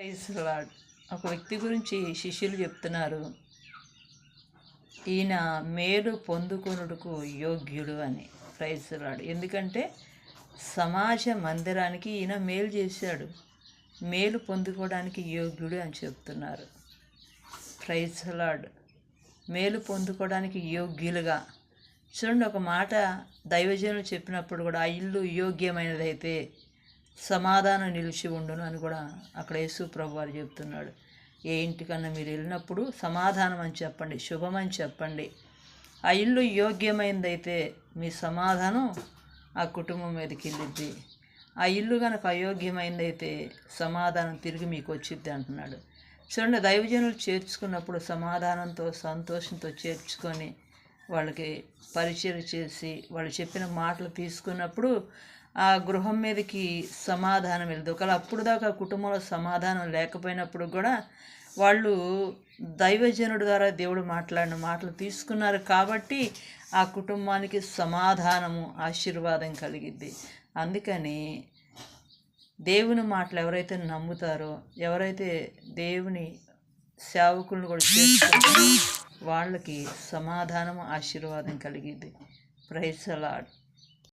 Praise lord. ఒక వ్యక్తి గురించి శిష్యులు చెప్తున్నారు. ఈయన మేలు పొందుకొనుటకు యోగ్యుడు అని. Praise lord. ఎందుకంటే సమాజ మందిరానికి ఈయన మేలు చేశాడు. మేలు పొందుకోవడానికి యోగ్యుడు అని చెప్తున్నారు. Praise lord. మేలు పొందుకోవడానికి యోగ్యులుగా. చూడండి ఒక మాట దైవజనులు చెప్పినప్పుడు కూడా ఆ ఇల్లు యోగ్యమైనదైతే సమాధానం నిలిచి ఉండును అని కూడా అక్కడ యేసు ప్రభు వారు చెప్తున్నాడు. ఏ ఇంటికన్నా మీరు వెళ్ళినప్పుడు సమాధానం అని చెప్పండి శుభం అని చెప్పండి. ఆ ఇల్లు యోగ్యమైందైతే మీ సమాధానం ఆ కుటుంబం మీదకి వెళ్ళిద్ది. ఆ ఇల్లు కనుక అయోగ్యమైందైతే సమాధానం తిరిగి మీకు వచ్చిద్ది అంటున్నాడు. చూడండి దైవజనులు చేర్చుకున్నప్పుడు సమాధానంతో సంతోషంతో చేర్చుకొని వాళ్ళకి పరిచయం చేసి వాళ్ళు చెప్పిన మాటలు తీసుకున్నప్పుడు ఆ గృహం మీదకి సమాధానం వెళ్ళదు. ఒకవేళ అప్పుడు దాకా కుటుంబంలో సమాధానం లేకపోయినప్పుడు కూడా వాళ్ళు దైవజనుడు ద్వారా దేవుడు మాట్లాడిన మాటలు తీసుకున్నారు కాబట్టి ఆ కుటుంబానికి సమాధానము ఆశీర్వాదం కలిగిద్ది. అందుకని దేవుని మాటలు ఎవరైతే నమ్ముతారో ఎవరైతే దేవుని సేవకులను కూడా చేస్తారో వాళ్ళకి సమాధానం ఆశీర్వాదం కలిగిద్ది. ప్రైస్ అలాడ్